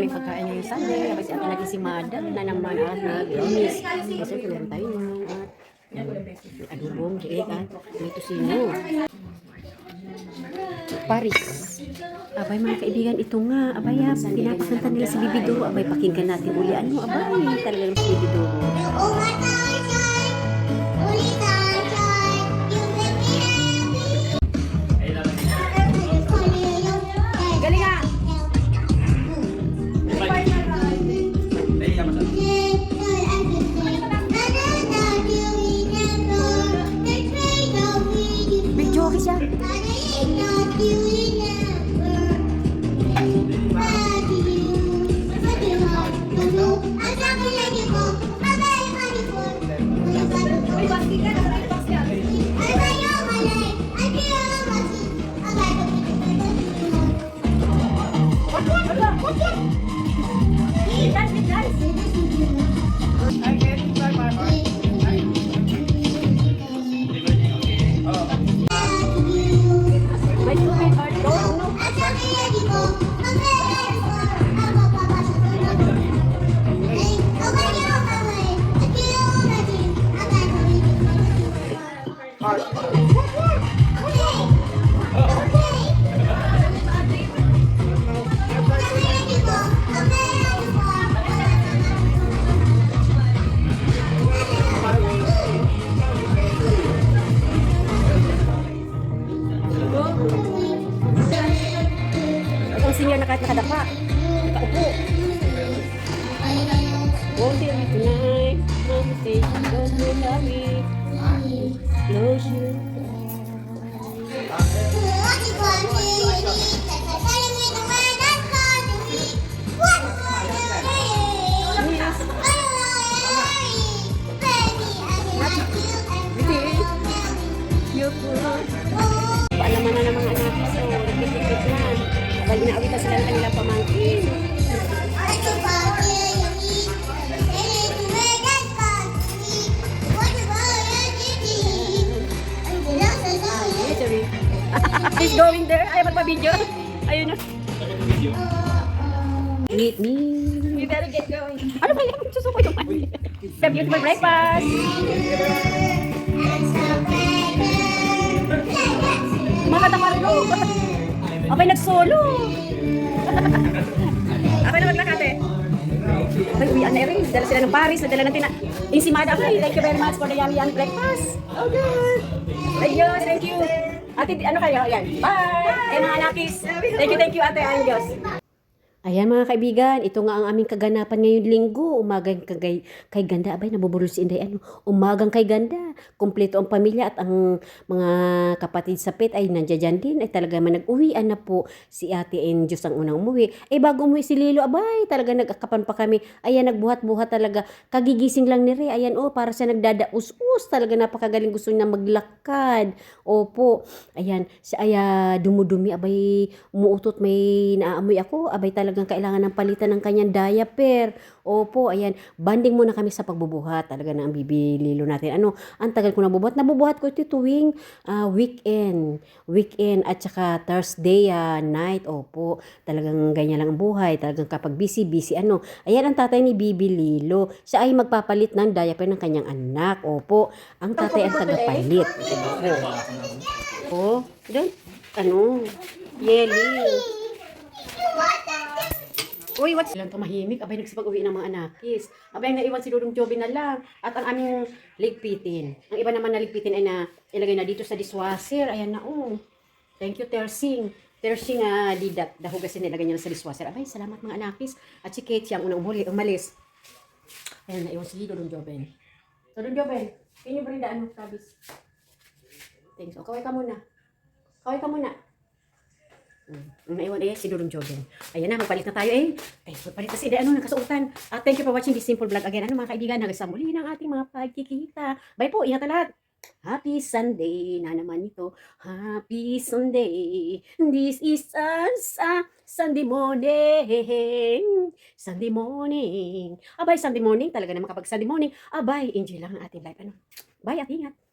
maraming pagkain ngayong Sunday. Kasi ang naging si Madam na naman at nag-miss. Kasi meron tayo nun at adubong, diig at may tusino. Paris. Abay mga kaibigan, ito nga. Abay, ah, pinapakanta nila si Bibi Duro. Abay, pakinggan natin uli. Ano, abay, talaga naman si Bibi Duro. Oh senior na kahit nakadapa. Nakaupo. Oh, dear me tonight. Mama say, don't you love me? Close your Your food. Paalaman na ng mga anak ko. Nagpipit na. Dahil inaawit na sila ng kanilang pamangkin. He's going there. Ayaw magpa-video. Ayun na. Meet me. You better get going. Ano ba yan? Susuko yung mali. The beautiful breakfast. Makata pa rin oh. Abay nagsolo. Abay naman nakate. Abay uwian na rin. Dala sila ng Paris. Nadala natin na. Yung si Mada. Thank you very much for the yummy yummy breakfast. Oh, good. Adios, thank you. Ate, ano kayo? Ayan. Bye. Kaya mga anakis. Thank you, thank you, ate. Adios. Ayan mga kaibigan, ito nga ang aming kaganapan ngayong linggo. Umagang kay, kay ganda. Abay, nabubulol si Inday. Ano? Umagang kay ganda. Kompleto ang pamilya at ang mga kapatid sa pet ay nandiyan din. Ay talaga man nag-uwian na po si ate and Diyos ang unang umuwi. Eh bago umuwi si Lilo, abay, talaga nagkakapan pa kami. Ayan, nagbuhat-buhat talaga. Kagigising lang ni Ray. Ayan, oh, para siya nagdadaus-us. Talaga napakagaling gusto niya maglakad. Opo. Ayan, siya ay ah, dumudumi. Abay, umuutot may naaamoy ako. Abay, talagang kailangan ng palitan ng kanyang diaper. Opo, ayan. Banding muna kami sa pagbubuhat. Talaga na ang bibililo natin. Ano, ang tagal ko nabubuhat. Nabubuhat ko ito tuwing ah, weekend. Weekend at saka Thursday ah, night. Opo, talagang ganyan lang ang buhay. Talagang kapag busy, busy. Ano, ayan ang tatay ni Bibi Lilo. Siya ay magpapalit ng diaper ng kanyang anak. Opo, ang tatay ang tagapalit. Opo. Oh, doon. Ano? Yeli. Uy, what's... Ilang tumahimik. Abay, nagsipag-uwi ng mga anakis. Abay, ang naiwan si Dudong Joby na lang. At ang aming ligpitin. Ang iba naman na ligpitin ay na ilagay na dito sa dishwasher. Ayan na, oh. Thank you, Tersing. Tersing, ah, didat. Dahugasin nilagay niya na sa dishwasher. Abay, salamat mga anakis. At si Kate, ang unang umuli, umalis. Ayan, naiwan si Dudong Joben. Dudong can you bring the ano, tabis? Thanks. O, kaway ka muna. Kaway ka muna. Naiwan eh, si Durong Jogen. Ayan na, magpalit na tayo eh. Ay, magpalit na si Ide, ano, nakasuotan. At thank you for watching this simple vlog again. Ano mga kaibigan, hanggang sa muli ng ating mga pagkikita. Bye po, ingat lahat. Happy Sunday na naman ito. Happy Sunday. This is us, ah, Sunday morning. Sunday morning. Abay, Sunday morning. Talaga naman kapag Sunday morning, abay, enjoy lang ang ating life. Ano? Bye at ingat.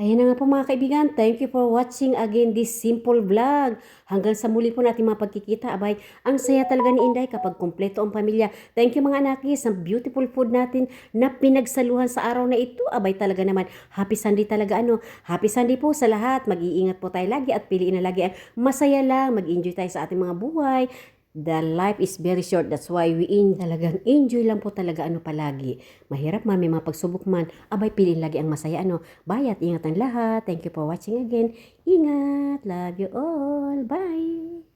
Ayan na nga po mga kaibigan. Thank you for watching again this simple vlog. Hanggang sa muli po natin mga pagkikita. Abay, ang saya talaga ni Inday kapag kumpleto ang pamilya. Thank you mga anakis. Ang beautiful food natin na pinagsaluhan sa araw na ito. Abay talaga naman. Happy Sunday talaga ano. Happy Sunday po sa lahat. Mag-iingat po tayo lagi at piliin na lagi masaya lang. Mag-enjoy tayo sa ating mga buhay. The life is very short. That's why we in talagang enjoy lang po talaga ano palagi. Mahirap man, may mga pagsubok man. Abay, piliin lagi ang masaya ano. Bye at ingat ang lahat. Thank you for watching again. Ingat. Love you all. Bye.